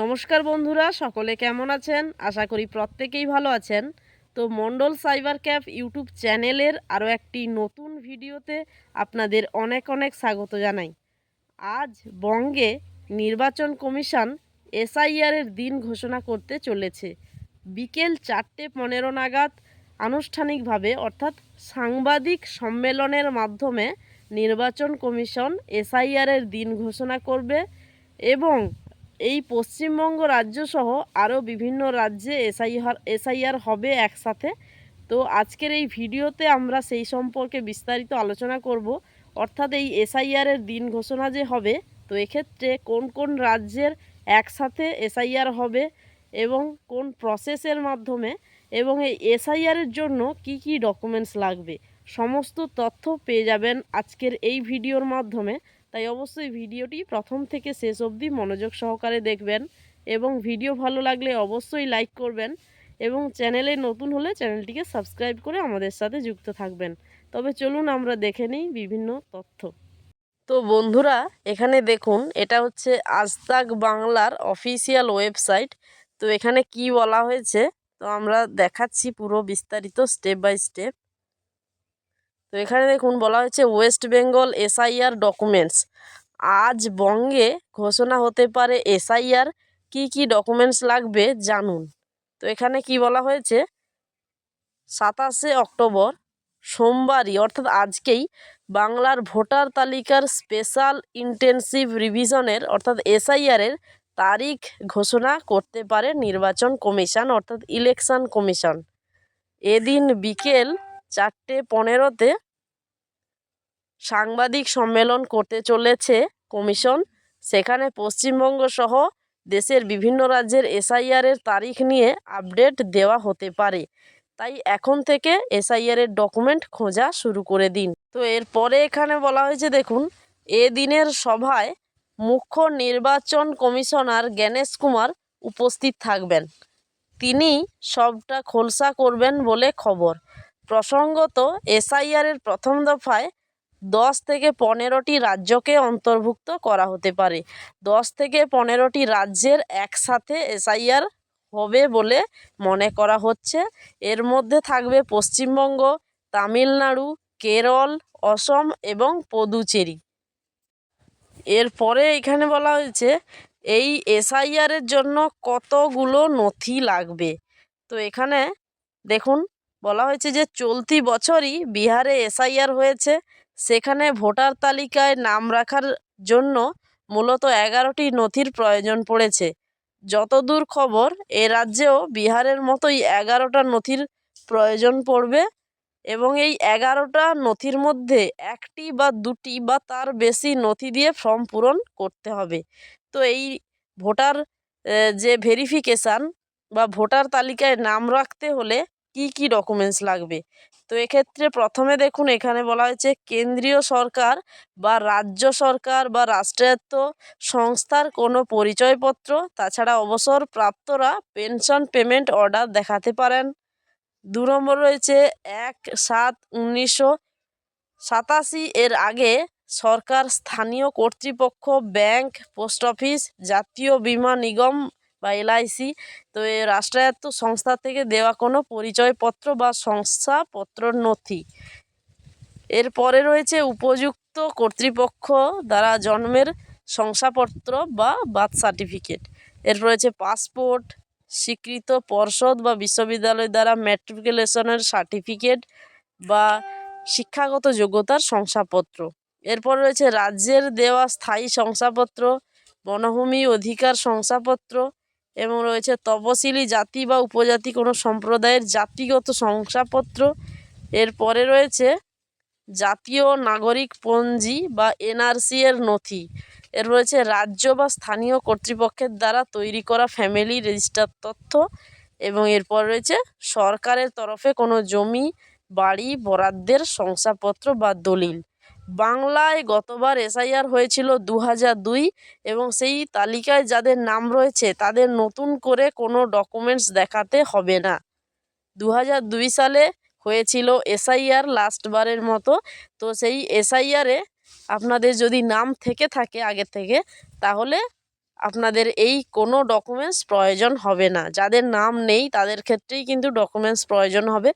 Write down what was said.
নমস্কার বন্ধুরা, সকলে কেমন আছেন? আশা করি প্রত্যেকেই ভালো আছেন। তো মন্ডল সাইবার ক্যাফ ইউটিউব চ্যানেলের আরও একটি নতুন ভিডিওতে আপনাদের অনেক অনেক স্বাগত জানাই। আজ বঙ্গে নির্বাচন কমিশন এসআইআরের দিন ঘোষণা করতে চলেছে। বিকেল চারটে পনেরো নাগাদ আনুষ্ঠানিকভাবে, অর্থাৎ সাংবাদিক সম্মেলনের মাধ্যমে নির্বাচন কমিশন এসআইআরের দিন ঘোষণা করবে এবং এই পশ্চিমবঙ্গ রাজ্যসহ আরও বিভিন্ন রাজ্যে এসআইআর এসআইআর হবে একসাথে। তো আজকের এই ভিডিওতে আমরা সেই সম্পর্কে বিস্তারিত আলোচনা করব। অর্থাৎ এই এসআইআরের দিন ঘোষণা যে হবে, তো এক্ষেত্রে কোন কোন রাজ্যের একসাথে এসআইআর হবে এবং কোন প্রসেসের মাধ্যমে এবং এই এসআইআরের জন্য কি কি ডকুমেন্টস লাগবে, সমস্ত তথ্য পেয়ে যাবেন আজকের এই ভিডিওর মাধ্যমে। তাই অবশ্যই ভিডিওটি প্রথম থেকে শেষ অবধি মনোযোগ সহকারে দেখবেন এবং ভিডিও ভালো লাগলে অবশ্যই লাইক করবেন এবং চ্যানেলে নতুন হলে চ্যানেলটিকে সাবস্ক্রাইব করে আমাদের সাথে যুক্ত থাকবেন। তবে চলুন আমরা দেখে নিই বিভিন্ন তথ্য। তো বন্ধুরা, এখানে দেখুন, এটা হচ্ছে আজতাক বাংলার অফিসিয়াল ওয়েবসাইট। তো এখানে কি বলা হয়েছে? তো আমরা দেখাচ্ছি পুরো বিস্তারিত স্টেপ বাই স্টেপ। তো এখানে দেখুন বলা হয়েছে ওয়েস্ট বেঙ্গল এসআইআর ডকুমেন্টস আজ বঙ্গে ঘোষণা হতে পারে এসআইআর কি কি ডকুমেন্টস লাগবে জানুন। তো এখানে কি বলা হয়েছে? সাতাশে অক্টোবর সোমবারই, অর্থাৎ আজকেই বাংলার ভোটার তালিকার স্পেশাল ইন্টেনসিভ রিভিশনের অর্থাৎ এসআইআরের তারিখ ঘোষণা করতে পারে নির্বাচন কমিশন, অর্থাৎ ইলেকশন কমিশন। এদিন বিকেল চারটে পনেরোতে সাংবাদিক সম্মেলন করতে চলেছে কমিশন। সেখানে পশ্চিমবঙ্গ সহ দেশের বিভিন্ন রাজ্যের এসআইআরের তারিখ নিয়ে আপডেট দেওয়া হতে পারে। তাই এখন থেকে এসআইআরের ডকুমেন্ট খোঁজা শুরু করে দিন। তো এরপরে এখানে বলা হয়েছে, দেখুন, এ দিনের সভায় মুখ্য নির্বাচন কমিশনার জ্ঞানেশ কুমার উপস্থিত থাকবেন। তিনি সবটা খোলসা করবেন বলে খবর। প্রসঙ্গত, এসআইআরের প্রথম দফায় দশ থেকে পনেরোটি রাজ্যকে অন্তর্ভুক্ত করা হতে পারে। দশ থেকে পনেরোটি রাজ্যের একসাথে এসআইআর হবে বলে মনে করা হচ্ছে। এর মধ্যে থাকবে পশ্চিমবঙ্গ, তামিলনাড়ু, কেরল, অসম এবং পদুচেরি। এরপরে এখানে বলা হয়েছে, এই এসআইআরের জন্য কতগুলো নথি লাগবে? তো এখানে দেখুন বলা হয়েছে যে চলতি বছরই বিহারে এসআইআর হয়েছে। সেখানে ভোটার তালিকায় নাম রাখার জন্য মূলত এগারোটি নথির প্রয়োজন পড়েছে। যতদূর খবর, এ রাজ্যেও বিহারের মতোই এগারোটা নথির প্রয়োজন পড়বে এবং এই এগারোটা নথির মধ্যে একটি বা দুটি বা তার বেশি নথি দিয়ে ফর্ম পূরণ করতে হবে। তো এই ভোটার যে ভেরিফিকেশান বা ভোটার তালিকায় নাম রাখতে হলে কি কি ডকুমেন্টস লাগবে? তো এক্ষেত্রে প্রথমে দেখুন, এখানে বলা হয়েছে কেন্দ্রীয় সরকার বা রাজ্য সরকার বা রাষ্ট্রায়ত্ত সংস্থার কোনো পরিচয়পত্র, তাছাড়া অবসর প্রাপ্তরা পেনশন পেমেন্ট অর্ডার দেখাতে পারেন। দু নম্বর রয়েছে এক সাত উনিশশো সাতাশি এর আগে সরকার স্থানীয় কর্তৃপক্ষ, ব্যাংক, পোস্ট অফিস, জাতীয় বীমা নিগম বা এলআইসি তো এ রাষ্ট্রায়ত্ত সংস্থা থেকে দেওয়া কোনো পরিচয়পত্র বা শংসাপত্র নথি। এরপরে রয়েছে উপযুক্ত কর্তৃপক্ষ দ্বারা জন্মের শংসাপত্র বা বার্থ সার্টিফিকেট। এর রয়েছে পাসপোর্ট, স্বীকৃত পর্ষদ বা বিশ্ববিদ্যালয় দ্বারা ম্যাট্রিকুলেশনের সার্টিফিকেট বা শিক্ষাগত যোগ্যতার শংসাপত্র। এরপর রয়েছে রাজ্যের দেওয়া স্থায়ী শংসাপত্র, বনভূমি অধিকার শংসাপত্র এবং রয়েছে তপশিলি জাতি বা উপজাতি কোনো সম্প্রদায়ের জাতিগত শংসাপত্র। এরপরে রয়েছে জাতীয় নাগরিক পঞ্জি বা এনআরসি এর নথি। এর রয়েছে রাজ্য বা স্থানীয় কর্তৃপক্ষের দ্বারা তৈরি করা ফ্যামিলি রেজিস্টার তথ্য এবং এরপর রয়েছে সরকারের তরফে কোনো জমি, বাড়ি, বরাদ্দের শংসাপত্র বা দলিল। বাংলায় গতবার এসআইআর হয়েছিল দু দুই এবং সেই তালিকায় যাদের নাম রয়েছে, তাদের নতুন করে কোনো ডকুমেন্টস দেখাতে হবে না। দু দুই সালে হয়েছিল এসআইআর লাস্টবারের মতো। তো সেই এসআইআরে আপনাদের যদি নাম থেকে থাকে আগে থেকে, তাহলে আপনাদের এই কোনো ডকুমেন্টস প্রয়োজন হবে না। যাদের নাম নেই, তাদের ক্ষেত্রেই কিন্তু ডকুমেন্টস প্রয়োজন হবে।